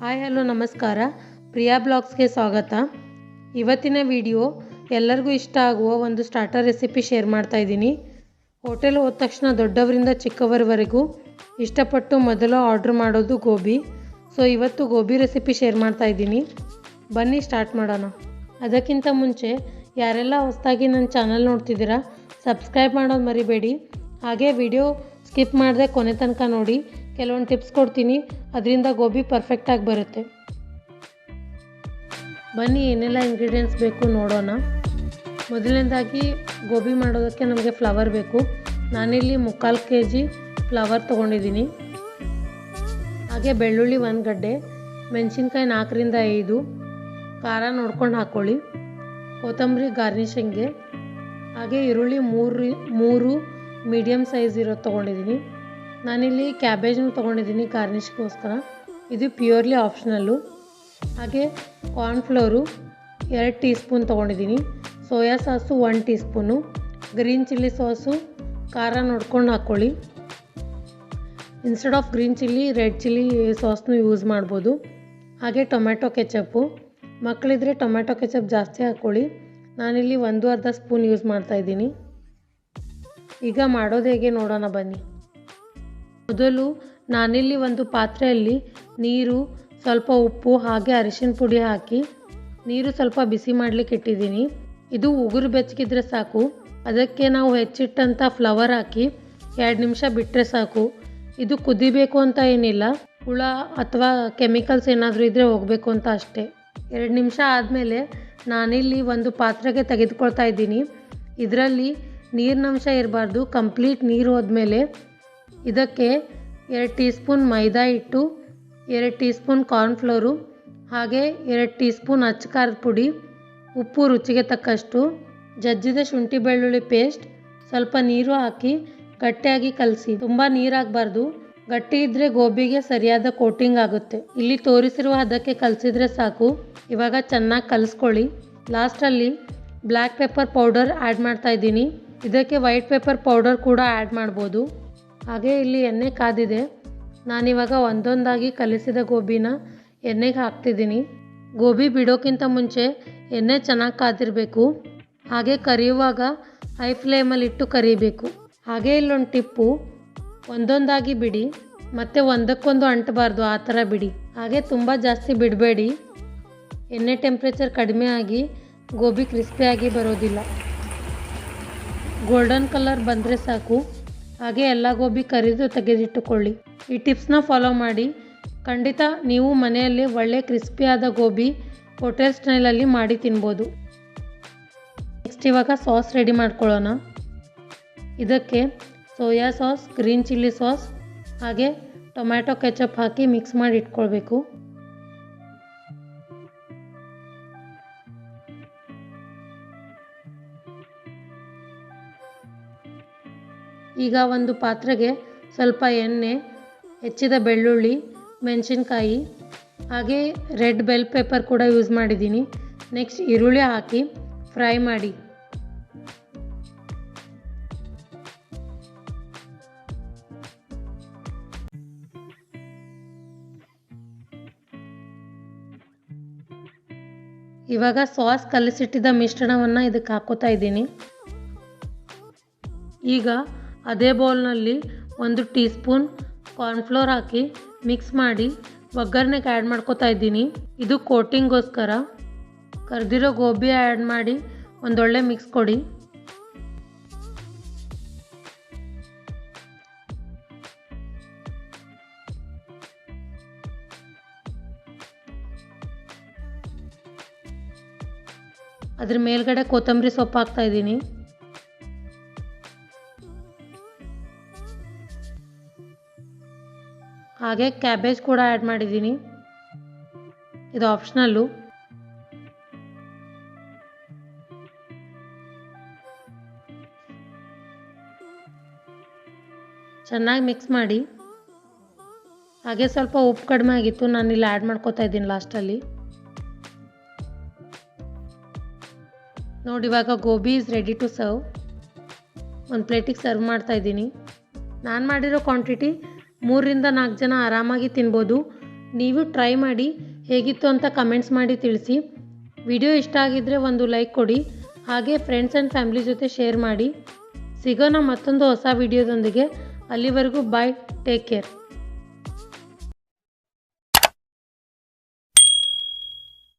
Hi, hello, ನಮಸ್ಕಾರ. ಪ್ರಿಯಾ ಬ್ಲಾಗ್ಸ್ಗೆ ಸ್ವಾಗತ. ಇವತ್ತಿನ ವಿಡಿಯೋ ಎಲ್ಲರಿಗೂ ಇಷ್ಟ ಆಗುವ ಒಂದು ಸ್ಟಾರ್ಟರ್ ರೆಸಿಪಿ ಶೇರ್ ಮಾಡ್ತಾ ಇದ್ದೀನಿ. ಹೋಟೆಲ್ ಹೋದ ತಕ್ಷಣ ದೊಡ್ಡವರಿಂದ ಚಿಕ್ಕವರವರೆಗೂ ಇಷ್ಟಪಟ್ಟು ಮೊದಲು ಆರ್ಡ್ರ್ ಮಾಡೋದು ಗೋಬಿ. ಸೊ ಇವತ್ತು ಗೋಬಿ ರೆಸಿಪಿ ಶೇರ್ ಮಾಡ್ತಾ ಇದ್ದೀನಿ. ಬನ್ನಿ ಸ್ಟಾರ್ಟ್ ಮಾಡೋಣ. ಅದಕ್ಕಿಂತ ಮುಂಚೆ ಯಾರೆಲ್ಲ ಹೊಸದಾಗಿ ನನ್ನ ಚಾನಲ್ ನೋಡ್ತಿದ್ದೀರಾ ಸಬ್ಸ್ಕ್ರೈಬ್ ಮಾಡೋದು ಮರಿಬೇಡಿ. ಹಾಗೆ ವಿಡಿಯೋ ಸ್ಕಿಪ್ ಮಾಡದೆ ಕೊನೆ ತನಕ ನೋಡಿ. ಕೆಲವೊಂದು ಟಿಪ್ಸ್ ಕೊಡ್ತೀನಿ. ಅದರಿಂದ ಗೋಬಿ ಪರ್ಫೆಕ್ಟಾಗಿ ಬರುತ್ತೆ. ಬನ್ನಿ, ಏನೆಲ್ಲ ಇಂಗ್ರೀಡಿಯೆಂಟ್ಸ್ ಬೇಕು ನೋಡೋಣ. ಮೊದಲನೇದಾಗಿ ಗೋಬಿ ಮಾಡೋದಕ್ಕೆ ನಮಗೆ ಫ್ಲವರ್ ಬೇಕು. ನಾನಿಲ್ಲಿ ಮುಕ್ಕಾಲು ಕೆ ಜಿ ಫ್ಲವರ್ ತೊಗೊಂಡಿದ್ದೀನಿ. ಹಾಗೆ ಬೆಳ್ಳುಳ್ಳಿ ಒಂದು ಗಡ್ಡೆ, ಮೆಣಸಿನ್ಕಾಯಿ ನಾಲ್ಕರಿಂದ ಐದು, ಖಾರ ನೋಡ್ಕೊಂಡು ಹಾಕ್ಕೊಳ್ಳಿ ಕೊತ್ತಂಬರಿ ಗಾರ್ನಿಷಿಂಗ್ಗೆ ಹಾಗೆ. ಈರುಳ್ಳಿ ಮೂರು ಮೂರು ಮೀಡಿಯಮ್ ಸೈಜ್ ಇರೋದು ತೊಗೊಂಡಿದ್ದೀನಿ. ನಾನಿಲ್ಲಿ ಕ್ಯಾಬೇಜನ್ನು ತೊಗೊಂಡಿದ್ದೀನಿ ಗಾರ್ನಿಷ್ಗೋಸ್ಕರ ಇದು ಪ್ಯೂರ್ಲಿ ಆಪ್ಷನಲ್ಲು. ಹಾಗೆ ಕಾರ್ನ್ಫ್ಲೋರು ಎರಡು ಟೀ ಸ್ಪೂನ್ ತೊಗೊಂಡಿದ್ದೀನಿ. Soya sauce one teaspoon green chilli sauce, ಖಾರ ನೋಡ್ಕೊಂಡು ಹಾಕ್ಕೊಳ್ಳಿ. Instead of green chilli, red chilli ಸಾಸ್ನು use ಮಾಡ್ಬೋದು. ಹಾಗೆ ಟೊಮೆಟೊ ಕೆಚಪ್ಪು. ಮಕ್ಕಳಿದ್ರೆ ಟೊಮೆಟೊ ಕೆಚಪ್ ಜಾಸ್ತಿ ಹಾಕ್ಕೊಳ್ಳಿ. ನಾನಿಲ್ಲಿ ಒಂದು ಅರ್ಧ ಸ್ಪೂನ್ ಯೂಸ್ ಮಾಡ್ತಾಯಿದ್ದೀನಿ ಈಗ ಮಾಡೋದು ಹೇಗೆ ನೋಡೋಣ ಬನ್ನಿ. ಮೊದಲು ನಾನಿಲ್ಲಿ ಒಂದು ಪಾತ್ರೆಯಲ್ಲಿ ನೀರು, ಸ್ವಲ್ಪ ಉಪ್ಪು, ಹಾಗೆ ಅರಿಶಿನ ಪುಡಿ ಹಾಕಿ ನೀರು ಸ್ವಲ್ಪ ಬಿಸಿ ಮಾಡಲಿಕ್ಕೆ ಇಟ್ಟಿದ್ದೀನಿ. ಇದು ಉಗುರು ಬೆಚ್ಚಗಿದ್ರೆ ಸಾಕು. ಅದಕ್ಕೆ ನಾವು ಹೆಚ್ಚಿಟ್ಟಂಥ ಫ್ಲವರ್ ಹಾಕಿ ಎರಡು ನಿಮಿಷ ಬಿಟ್ಟರೆ ಸಾಕು. ಇದು ಕುದಿಬೇಕು ಅಂತ ಏನಿಲ್ಲ. ಹುಳ ಅಥವಾ ಕೆಮಿಕಲ್ಸ್ ಏನಾದರೂ ಇದ್ದರೆ ಹೋಗಬೇಕು ಅಂತ ಅಷ್ಟೇ. ಎರಡು ನಿಮಿಷ ಆದಮೇಲೆ ನಾನಿಲ್ಲಿ ಒಂದು ಪಾತ್ರೆಗೆ ತೆಗೆದುಕೊಳ್ತಾ ಇದ್ದೀನಿ. ಇದರಲ್ಲಿ ನೀರಿನಂಶ ಇರಬಾರ್ದು. ಕಂಪ್ಲೀಟ್ ನೀರು ಹೋದ್ಮೇಲೆ ಇದಕ್ಕೆ ಎರಡು ಟೀ ಸ್ಪೂನ್ ಮೈದಾ ಹಿಟ್ಟು, ಎರಡು ಟೀ ಸ್ಪೂನ್ ಕಾರ್ನ್ಫ್ಲೋರು ಹಾಗೆ ಎರಡು ಟೀ ಸ್ಪೂನ್ ಪುಡಿ, ಉಪ್ಪು ರುಚಿಗೆ ತಕ್ಕಷ್ಟು, ಜಜ್ಜಿದ ಶುಂಠಿ ಬೆಳ್ಳುಳ್ಳಿ ಪೇಸ್ಟ್, ಸ್ವಲ್ಪ ನೀರು ಹಾಕಿ ಗಟ್ಟಿಯಾಗಿ ಕಲಸಿ. ತುಂಬ ನೀರಾಗಬಾರ್ದು. ಗಟ್ಟಿ ಇದ್ದರೆ ಗೋಬಿಗೆ ಸರಿಯಾದ ಕೋಟಿಂಗ್ ಆಗುತ್ತೆ. ಇಲ್ಲಿ ತೋರಿಸಿರುವ ಹದಕ್ಕೆ ಕಲಸಿದ್ರೆ ಸಾಕು. ಇವಾಗ ಚೆನ್ನಾಗಿ ಕಲಿಸ್ಕೊಳ್ಳಿ. ಲಾಸ್ಟಲ್ಲಿ ಬ್ಲ್ಯಾಕ್ ಪೆಪ್ಪರ್ ಪೌಡರ್ ಆ್ಯಡ್ ಮಾಡ್ತಾ ಇದ್ದೀನಿ. ಇದಕ್ಕೆ ವೈಟ್ ಪೆಪ್ಪರ್ ಪೌಡರ್ ಕೂಡ ಆ್ಯಡ್ ಮಾಡ್ಬೋದು. ಹಾಗೆ ಇಲ್ಲಿ ಎಣ್ಣೆ ಕಾದಿದೆ. ನಾನಿವಾಗ ಒಂದೊಂದಾಗಿ ಕಲಿಸಿದ ಗೋಬಿನ ಎಣ್ಣೆಗೆ ಹಾಕ್ತಿದ್ದೀನಿ. ಗೋಬಿ ಬಿಡೋಕ್ಕಿಂತ ಮುಂಚೆ ಎಣ್ಣೆ ಚೆನ್ನಾಗಿ ಕಾದಿರಬೇಕು. ಹಾಗೆ ಕರಿಯುವಾಗ ಹೈ ಫ್ಲೇಮಲ್ಲಿ ಇಟ್ಟು ಕರಿಬೇಕು. ಹಾಗೆ ಇಲ್ಲೊಂದು ಟಿಪ್ಪು, ಒಂದೊಂದಾಗಿ ಬಿಡಿ. ಮತ್ತು ಒಂದಕ್ಕೊಂದು ಅಂಟಬಾರ್ದು, ಆ ಥರ ಬಿಡಿ. ಹಾಗೆ ತುಂಬ ಜಾಸ್ತಿ ಬಿಡಬೇಡಿ. ಎಣ್ಣೆ ಟೆಂಪ್ರೇಚರ್ ಕಡಿಮೆ ಆಗಿ, ಗೋಬಿ ಕ್ರಿಸ್ಪಿಯಾಗಿ ಬರೋದಿಲ್ಲ. ಗೋಲ್ಡನ್ ಕಲರ್ ಬಂದರೆ ಸಾಕು. ಹಾಗೆ ಎಲ್ಲ ಗೋಬಿ ಕರಿದು ತೆಗೆದಿಟ್ಟುಕೊಳ್ಳಿ. ಈ ಟಿಪ್ಸ್ನ ಫಾಲೋ ಮಾಡಿ. ಖಂಡಿತ ನೀವು ಮನೆಯಲ್ಲಿ ಒಳ್ಳೆ ಕ್ರಿಸ್ಪಿಯಾದ ಗೋಬಿ ಹೋಟೆಲ್ ಸ್ಟೈಲಲ್ಲಿ ಮಾಡಿ ತಿನ್ಬೋದು. ನೆಕ್ಸ್ಟ್ ಇವಾಗ ಸಾಸ್ ರೆಡಿ ಮಾಡ್ಕೊಳ್ಳೋಣ. ಇದಕ್ಕೆ soya sauce green chilli sauce ಹಾಗೆ ಟೊಮ್ಯಾಟೊ ಕೆಚಪ್ ಹಾಕಿ ಮಿಕ್ಸ್ ಮಾಡಿ ಇಟ್ಕೊಳ್ಬೇಕು. ಈಗ ಒಂದು ಪಾತ್ರೆಗೆ ಸ್ವಲ್ಪ ಎಣ್ಣೆ, ಹೆಚ್ಚಿದ ಬೆಳ್ಳುಳ್ಳಿ, ಮೆಣಸಿನ್ಕಾಯಿ, ಹಾಗೆ ರೆಡ್ ಬೆಲ್ ಪೆಪ್ಪರ್ ಕೂಡ ಯೂಸ್ ಮಾಡಿದ್ದೀನಿ. ನೆಕ್ಸ್ಟ್ ಈರುಳ್ಳಿ ಹಾಕಿ ಫ್ರೈ ಮಾಡಿ. ಇವಾಗ ಸಾಸ್ ಕಲಿಸಿಟ್ಟಿದ್ದ ಮಿಶ್ರಣವನ್ನು ಇದಕ್ಕೆ ಹಾಕೋತಾ ಇದ್ದೀನಿ. ಈಗ ಅದೇ ಬೌಲ್ನಲ್ಲಿ ಒಂದು ಟೀ ಸ್ಪೂನ್ ಕಾರ್ನ್ಫ್ಲೋರ್ ಹಾಕಿ ಮಿಕ್ಸ್ ಮಾಡಿ ಒಗ್ಗರಣೆಗೆ ಆ್ಯಡ್ ಮಾಡ್ಕೋತಾ ಇದ್ದೀನಿ. ಇದು ಕೋಟಿಂಗೋಸ್ಕರ ಕರೆದಿರೋ ಗೋಬಿ ಆ್ಯಡ್ ಮಾಡಿ ಒಂದೊಳ್ಳೆ ಮಿಕ್ಸ್ ಕೊಡಿ. ಅದ್ರ ಮೇಲ್ಗಡೆ ಕೊತ್ತಂಬರಿ ಸೊಪ್ಪು ಹಾಕ್ತಾ ಇದ್ದೀನಿ. ಹಾಗೆ ಕ್ಯಾಬೇಜ್ ಕೂಡ ಆ್ಯಡ್ ಮಾಡಿದ್ದೀನಿ. ಇದು ಆಪ್ಷನಲ್ಲು ಚೆನ್ನಾಗಿ ಮಿಕ್ಸ್ ಮಾಡಿ. ಹಾಗೆ ಸ್ವಲ್ಪ ಉಪ್ಪು ಕಡಿಮೆ ಆಗಿತ್ತು ನಾನು ಇಲ್ಲಿ ಆ್ಯಡ್ ಮಾಡ್ಕೋತಾ ಇದ್ದೀನಿ ಲಾಸ್ಟಲ್ಲಿ ನೋಡಿ, ಇವಾಗ gobi is ready to serve ಒಂದು ಪ್ಲೇಟಿಗೆ ಸರ್ವ್ ಮಾಡ್ತಾ ಇದ್ದೀನಿ. ನಾನು ಮಾಡಿರೋ ಕ್ವಾಂಟಿಟಿ ಮೂರರಿಂದ ನಾಲ್ಕು ಜನ ಆರಾಮಾಗಿ ತಿನ್ಬೋದು. ನೀವು ಟ್ರೈ ಮಾಡಿ ಹೇಗಿತ್ತು ಅಂತ ಕಮೆಂಟ್ಸ್ ಮಾಡಿ ತಿಳಿಸಿ. ವಿಡಿಯೋ ಇಷ್ಟ ಆಗಿದ್ದರೆ ಒಂದು ಲೈಕ್ ಕೊಡಿ. ಹಾಗೆ ಫ್ರೆಂಡ್ಸ್ ಆ್ಯಂಡ್ ಫ್ಯಾಮ್ಲಿ ಜೊತೆ ಶೇರ್ ಮಾಡಿ. ಸಿಗೋಣ ಮತ್ತೊಂದು ಹೊಸ ವಿಡಿಯೋದೊಂದಿಗೆ. ಅಲ್ಲಿವರೆಗೂ ಬಾಯ್ ಟೇಕ್ ಕೇರ್